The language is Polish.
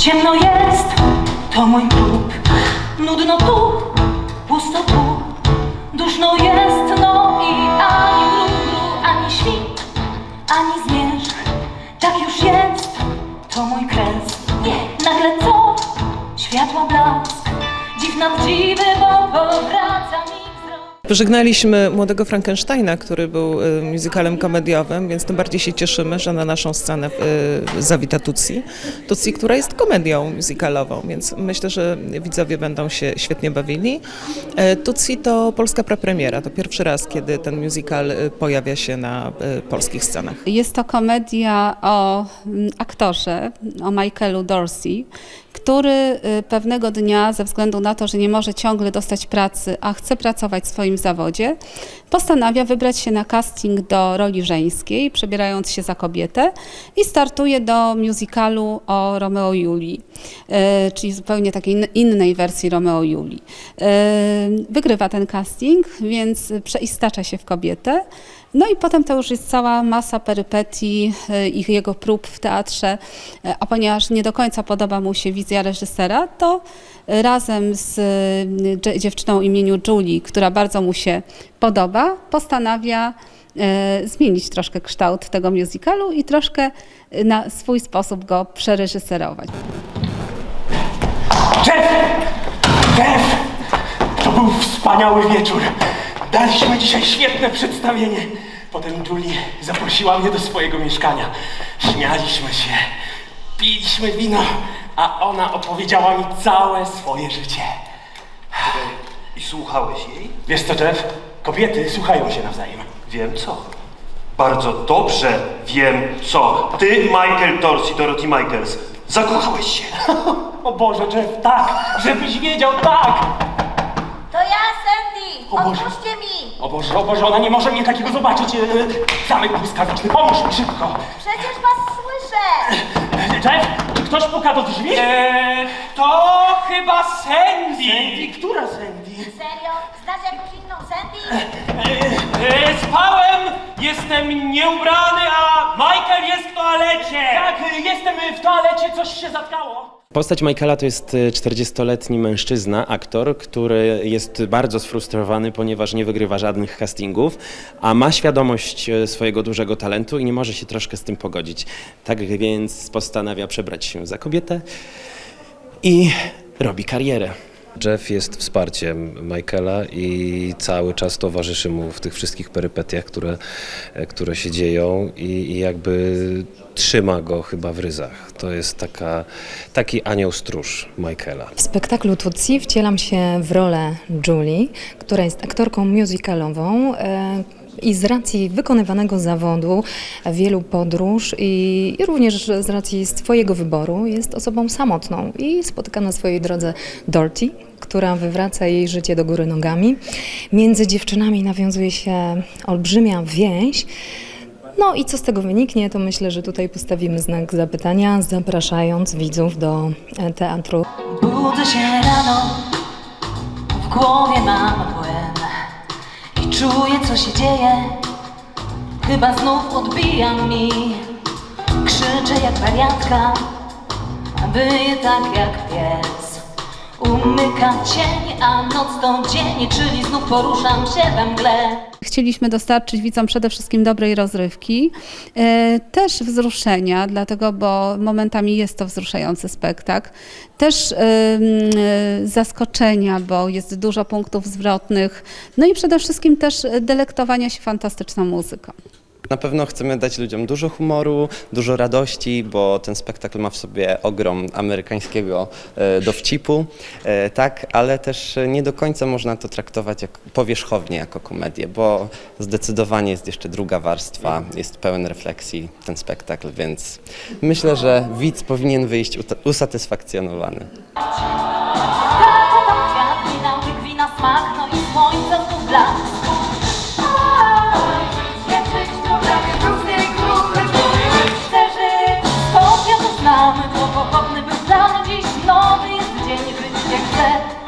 Ciemno jest, to mój klub. Nudno tu, pusto tu. Duszno jest, no i ani mruglu, ani świt, ani zmierzch. Tak już jest, to mój kres. Nagle co? Światła blask. Dziw nad dziwy, bo powraca mi wzrok. Pożegnaliśmy młodego Frankensteina, który był y, musicalem komediowym, więc tym bardziej się cieszymy, że na naszą scenę y, zawita Tutsi. Tutsi, która jest komedią musicalową, więc myślę, że widzowie będą się świetnie bawili. E, Tutsi to polska prepremiera, to pierwszy raz, kiedy ten musical y, pojawia się na polskich scenach. Jest to komedia o mm, aktorze, o Michaelu Dorsey, który y, pewnego dnia, ze względu na to, że nie może ciągle dostać pracy, a chce pracować w swoim zawodzie, postanawia wybrać się na casting do roli żeńskiej, przebierając się za kobietę i startuje do musicalu o Romeo i Julii, y, czyli zupełnie takiej in- innej wersji Romeo i Julii. Y, Wygrywa ten casting, więc przeistacza się w kobietę. No i potem to już jest cała masa perypetii ich jego prób w teatrze, a ponieważ nie do końca podoba mu się reżysera, to razem z dzie- dziewczyną imieniu Julie, która bardzo mu się podoba, postanawia y, zmienić troszkę kształt tego musicalu i troszkę y, na swój sposób go przereżyserować. Jeff! Jeff! To był wspaniały wieczór. Daliśmy dzisiaj świetne przedstawienie. Potem Julie zaprosiła mnie do swojego mieszkania. Śmialiśmy się, piliśmy wino, a ona opowiedziała mi całe swoje życie. I słuchałeś jej? Wiesz co, Jeff? Kobiety słuchają się nawzajem. Wiem co. Bardzo dobrze wiem co. Ty, Michael Torsi, Dorothy Michaels, zakochałeś się. O Boże, Jeff, tak! Żebyś wiedział, tak! To ja, Sandy! O Boże. Odpuśćcie mi! O Boże, o Boże, ona nie może mnie takiego zobaczyć. E, Zamek błyskawiczny, pomóż mi szybko. Przecież was słyszę! Jeff, czy ktoś puka do drzwi? Eee, to chyba Sandy. Sandy, która Sandy? Serio? Znasz jakąś inną Sandy? Eee, spałem, jestem nieubrany, a Michael jest w toalecie. Tak, jestem w toalecie, coś się zatkało. Postać Michaela to jest e, 40-letni mężczyzna, aktor, który jest bardzo sfrustrowany, ponieważ nie wygrywa żadnych castingów, a ma świadomość e, swojego dużego talentu i nie może się troszkę z tym pogodzić. Tak więc postanawia przebrać się za kobietę i robi karierę. Jeff jest wsparciem Michaela i cały czas towarzyszy mu w tych wszystkich perypetiach, które, e, które się dzieją i, i jakby trzyma go chyba w ryzach. To jest taka, taki anioł stróż Michaela. W spektaklu Tutsi wcielam się w rolę Julie, która jest aktorką musicalową. I z racji wykonywanego zawodu, wielu podróż i, i również z racji swojego wyboru jest osobą samotną i spotyka na swojej drodze Dorothy, która wywraca jej życie do góry nogami. Między dziewczynami nawiązuje się olbrzymia więź. No i co z tego wyniknie, to myślę, że tutaj postawimy znak zapytania, zapraszając widzów do e, teatru. Budzę się rano, w głowie mam czuję co się dzieje. Chyba znów odbija mi, krzyczę jak wariatka, a wyję tak jak pies. Umyka cień, a noc to dzień, czyli znów poruszam się we mgle. Chcieliśmy dostarczyć widzom przede wszystkim dobrej rozrywki, e, też wzruszenia, dlatego, bo momentami jest to wzruszający spektakl, też e, zaskoczenia, bo jest dużo punktów zwrotnych, no i przede wszystkim też delektowania się fantastyczną muzyką. Na pewno chcemy dać ludziom dużo humoru, dużo radości, bo ten spektakl ma w sobie ogrom amerykańskiego e, dowcipu, e, tak, ale też e, nie do końca można to traktować jak, powierzchownie jako komedię, bo zdecydowanie jest jeszcze druga warstwa, jest pełen refleksji ten spektakl, więc myślę, że widz powinien wyjść usatysfakcjonowany. Świat wina, wina, smak, no i słońce w that